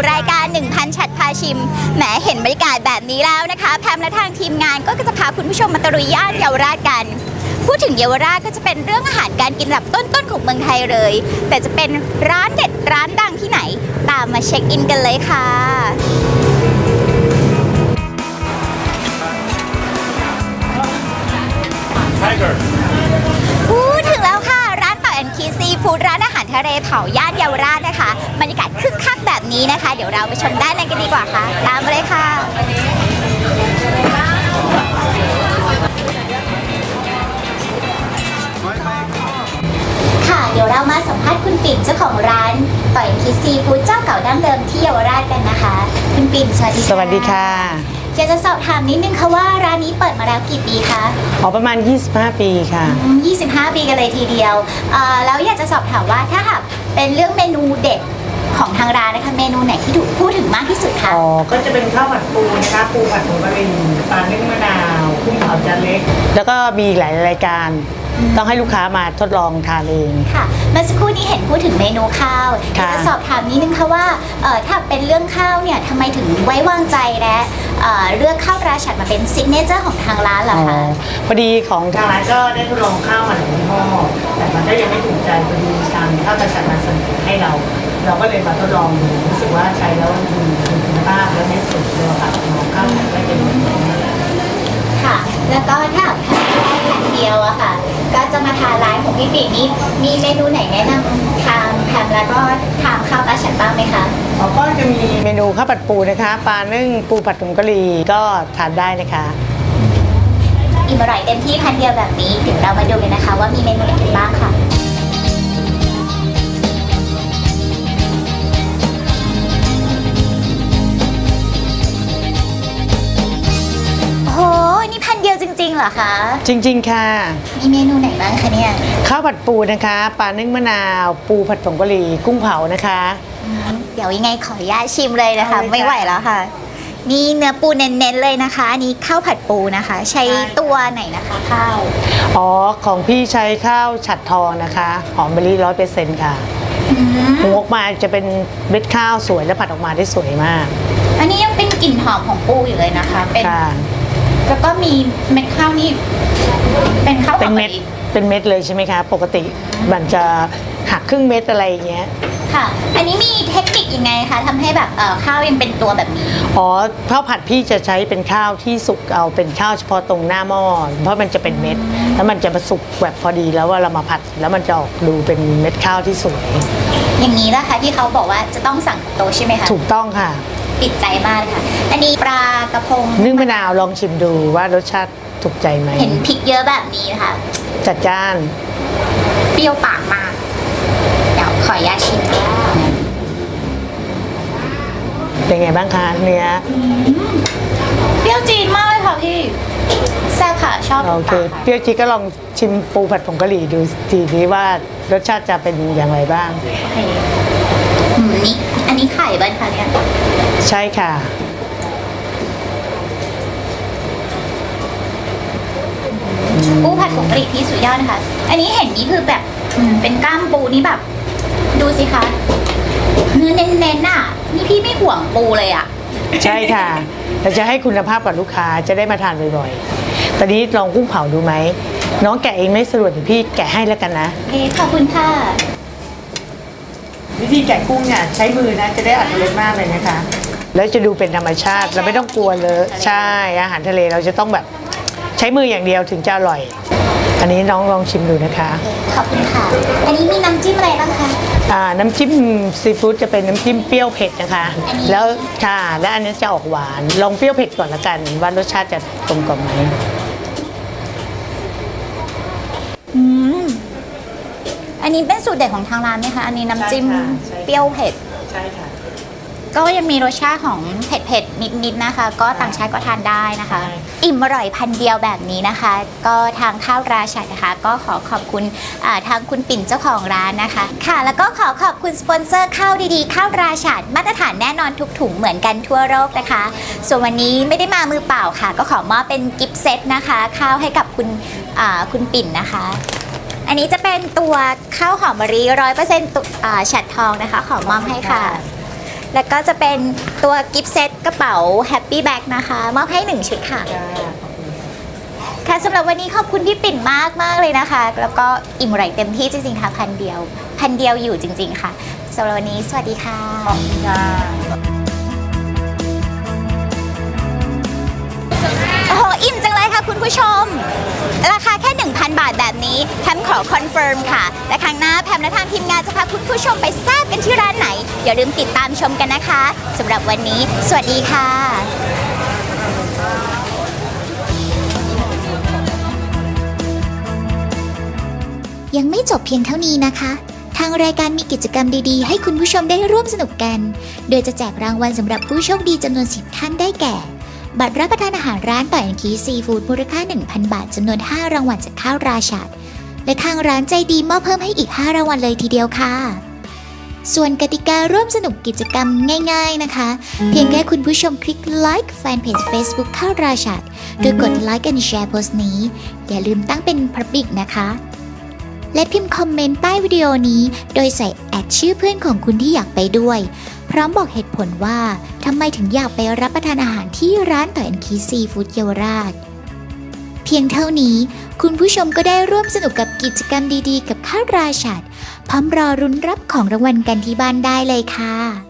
ผู้ชมเข้าสู่รายการ 1000ชัดพาชิม แหมเห็นบรรยากาศแบบนี้แล้วนะคะ แพมและทางทีมงานก็จะพาคุณผู้ชมมาตะลุยย่านเยาวราชกัน พูดถึงเยาวราชก็จะเป็นเรื่องอาหารการกินระดับต้นๆของเมืองไทยเลย แต่จะเป็นร้านเด็ดร้านดังที่ไหน ตามมาเช็คอินกันเลยค่ะพูดถึงแล้วค่ะ ร้านต่อแอนคีซีฟู้ดร้านอาารทะเลเผาย่านเยาวราชนะคะบรรยากาศคึกคักแบบนี้นะคะ เดี๋ยวเราไปชมด้านในกันดีกว่าค่ะ ตามมาเลยค่ะค่ะเดี๋ยวเรามาสัมภาษณ์คุณปิ่นเจ้าของร้านต่อแอนคีซีฟู้ดเจ้าเก่าดั้งเดิมที่เยาวราชกันนะคะ คุณปิ่นสวัสดีสวัสดีค่ะ อยากจะสอบถามนิดนึงค่ะว่าร้านนี้เปิดมาแล้วกี่ปีคะอ๋อประมาณ 25 ปีค่ะ อืม25 ปีกันเลยทีเดียวเอ่อแล้วอยากจะสอบถามว่าถ้าหากเป็นเรื่องเมนูเด็ด ของทางร้านนะคะเมนูไหนที่ถูกพูดถึงมากที่สุดคะ อ๋อก็จะเป็นข้าวผัดปูนะคะปูผัดผงกะหรี่ปลานึ่งมะนาวกุ้งเผาจานเล็ก แล้วก็มีอีกหลายรายการ ต้องให้ลูกค้ามาทดลองทานเอง ค่ะเมื่อสักครู่นี้เห็นพูดถึงเมนูข้าวอยากค่ะ จะสอบถามนิดนึงค่ะว่าเอ่อถ้าเป็นเรื่องข้าวเนี่ยทำไมถึงไว้วางใจและเอ่อเลือกข้าวราชัดมาเป็นซิกเนเจอร์ของทางร้านเหรออ๋อคะ พอดีของทางร้านก็ได้ทดลองข้าวมาหลายยี่ห้อแต่มันก็ยังไม่ถูกใจพอดีทางข้าวกระชับมาเสนอให้เรา เราก็เลยมาทดลองดูรู้สึกว่าใช้แล้วดีมีคุณภาพแล้วเม็ดสุดเลยค่ะของข้าวได้เป็นแบบนี้ค่ะ แล้วก็ถ้าหากทานแค่แผ่นเดียวอะค่ะ ก็จะมาทานร้านของพี่ปิ่นนี่มีเมนูไหนแนะนำทานทานแล้วก็ทานข้าวราชัดบ้างไหมคะเราก็จะมีเมนูข้าวผัดปูนะคะปลานึ่งปูผัดผงกะหรี่ก็ทานได้นะคะอิ่มอร่อยเต็มที่พันเดียวแบบนี้เดี๋ยวเรามาดูกันนะคะ ว่ามีเมนูไหนกันบ้าง คะ จริง ๆ ค่ะ มีเมนูไหนบ้างคะเนี่ย ข้าวผัดปูนะคะ ปลานึ่งมะนาว ปูผัดผงกะหรี่ กุ้งเผานะคะอืมเดี๋ยวยังไงขออนุญาตชิมเลยนะคะเอาเลยค่ะไม่ไหวแล้วค่ะ นี่เนื้อปูเน้นๆเลยนะคะอันนี้ข้าวผัดปูนะคะ ใช้ตัวไหนนะคะข้าว อ๋อ ของพี่ใช้ข้าวฉัดทองนะคะ หอมมะลิร้อยเปอร์เซ็นต์ค่ะอืมหุงออกมาจะเป็นเม็ดข้าวสวยและผัดออกมาได้สวยมาก อันนี้ยังเป็นกลิ่นหอมของปูอยู่เลยนะคะ เป็นค่ะ แล้วก็มีเม็ดข้าวนี่เป็นข้าวเป็นเม็ดหอมะลิเป็นเม็ดเลยใช่ไหมคะ ปกติมันจะหักครึ่งเม็ดอะไรอย่างเงี้ยค่ะ อันนี้มีเทคนิคยังไงคะทำให้แบบเอ่อข้าวยังเป็นตัวแบบนี้ อ๋อข้าวผัดพี่จะใช้เป็นข้าวที่สุกเอาเป็นข้าวเฉพาะตรงหน้าหม้อเพราะมันจะเป็นเม็ด แล้วมันจะมาสุกแบบพอดีแล้วว่าเรามาผัด แล้วมันจะออกดูเป็นเม็ดข้าวที่สวยอย่างนี้นะคะที่เขาบอกว่าจะต้องสั่งโตะใช่ไหมคะถูกต้องค่ะ ติดใจมากเลยค่ะ อันนี้ปลากระพงนึ่งมะนาวลองชิมดูว่ารสชาติถูกใจไหมเห็นพริกเยอะแบบนี้นะคะจัดจ้าน เปรี้ยวปากมาก เดี๋ยวขออนุญาตชิมเป็นไงบ้างคะเนื้อเปรี้ยวจีนมากเลยค่ะพี่แซ่บค่ะชอบโอเคปากค่ะเปรี้ยวจีก็ลองชิมปูผัดผงกะหรี่ดูทีนี้ว่ารสชาติจะเป็นอย่างไรบ้างโอเคอืม นี่อันนี้ไข่บ้านคะเนี่ย ใช่ค่ะ ปูผัดผงกะหรี่ที่สุดยอดนะคะ อันนี้เห็นนี่คือแบบเป็นกล้ามปูนี่แบบ ดูสิคะ เนื้อเน้นๆน่ะ นี่พี่ไม่ห่วงปูเลยอะ ใช่ค่ะเราจะให้คุณภาพกับลูกค้าจะได้มาทานบ่อยๆ ตอนนี้ลองกุ้งเผาดูไหม น้องแกะเองไม่สะดวกพี่แกะให้แล้วกันนะ โอเค ขอบคุณค่ะ วิธีแกะกุ้งเนี่ยใช้มือนะจะได้อัตรสมากเลยนะคะ แล้วจะดูเป็นธรรมชาติใช่เราไม่ต้องกลัวเลยใช่อาหารทะเลเราจะต้องแบบใช้มืออย่างเดียวถึงจะอร่อย อันนี้น้องลองชิมดูนะคะโอเคขอบคุณค่ะ อันนี้มีน้ำจิ้มอะไรบ้างคะ อ่าน้ำจิ้มซีฟู้ดจะเป็นน้ำจิ้มเปรี้ยวเผ็ดนะคะอันนี้แล้วค่ะและอันนี้จะออกหวานลองเปรี้ยวเผ็ดก่อนละกันว่ารสชาติจะกลมกล่อมไหมอืมอั นนี้เป็นสูตรเด็ดของทางร้านไหมคะ อันนี้น้ำจิ้มใช่ค่ะใช่ค่ะ เปรี้ยวเผ็ด ใช่ค่ะก็ยังมีรสชาติของเผ็ดๆ นิดๆ นะคะ ก็ต่างชาติก็ทานได้นะคะใช่อิ่มอร่อยพันเดียวแบบนี้นะคะ ก็ทางข้าวราชัดนะคะ ก็ขอขอบคุณอ่าทางคุณปิ่นเจ้าของร้านนะคะ ค่ะ แล้วก็ขอขอบคุณสปอนเซอร์ข้าวดีๆ ข้าวราชัดมาตรฐานแน่นอนทุกถุงเหมือนกันทั่วโลกนะคะ ส่วนวันนี้ไม่ได้มามือเปล่าค่ะ ก็ขอมอบเป็นกิฟต์เซตนะคะ ข้าวให้กับคุณอ่าคุณปิ่นนะคะ อันนี้จะเป็นตัวข้าวหอมมะลิร้อยเปอร์เซ็นต์ฉัดทองนะคะ ขอมอบให้ค่ะ แล้วก็จะเป็นตัวกิฟต์เซตกระเป๋าแฮปปี้แบ็กนะคะ มอบให้ 1 ชุดค่ะ ค่ะสำหรับวันนี้ขอบคุณพี่ปิ่นมากมากเลยนะคะ แล้วก็อิ่มไหลเต็มที่จริงๆค่ะพันเดียว พันเดียวอยู่จริง ๆ ค่ะสำหรับวันนี้สวัสดีค่ะขอบคุณค่ะ คุณผู้ชม ราคาแค่ 1,000 บาทแบบนี้แพมขอคอนเฟิร์มค่ะ และครั้งหน้าแพมและทางทีมงานจะพาคุณผู้ชมไปแซ่บกันที่ร้านไหน อย่าลืมติดตามชมกันนะคะสำหรับวันนี้ สวัสดีค่ะยังไม่จบเพียงเท่านี้นะคะ ทางรายการมีกิจกรรมดีๆ ให้คุณผู้ชมได้ร่วมสนุกกัน โดยจะแจกรางวัลสำหรับผู้โชคดีจำนวน 10 ท่านได้แก่ บัตรรับประทานอาหารร้านต่อยอันคีซีฟู้ดมูลค่า 1,000 บาทจำนวน 5 รางวัลจากข้าวราชัดและทางร้านใจดีมอบเพิ่มให้อีก 5 รางวัลเลยทีเดียวค่ะ ส่วนกติการ่วมสนุกกิจกรรมง่ายๆนะคะ เพียงแค่คุณผู้ชมคลิกไลค์แฟนเพจ Facebook ข้าวราชัดโดยกดไลค์กันแชร์โพสต์นี้ อย่าลืมตั้งเป็น Public นะคะและพิมพ์คอมเมนต์ใต้วิดีโอนี้ โดยใส่แอดชื่อเพื่อนของคุณที่อยากไปด้วย พร้อมบอกเหตุผลว่าทำไมถึงอยากไปรับประทานอาหารที่ร้านต่อยอันคีซีฟู้ดเยาวราช เพียงเท่านี้คุณผู้ชมก็ได้ร่วมสนุกกับกิจกรรมดีๆ กับข้าราชัดพร้อมรอรุ้นรับของรางวัลกันที่บ้านได้เลยค่ะ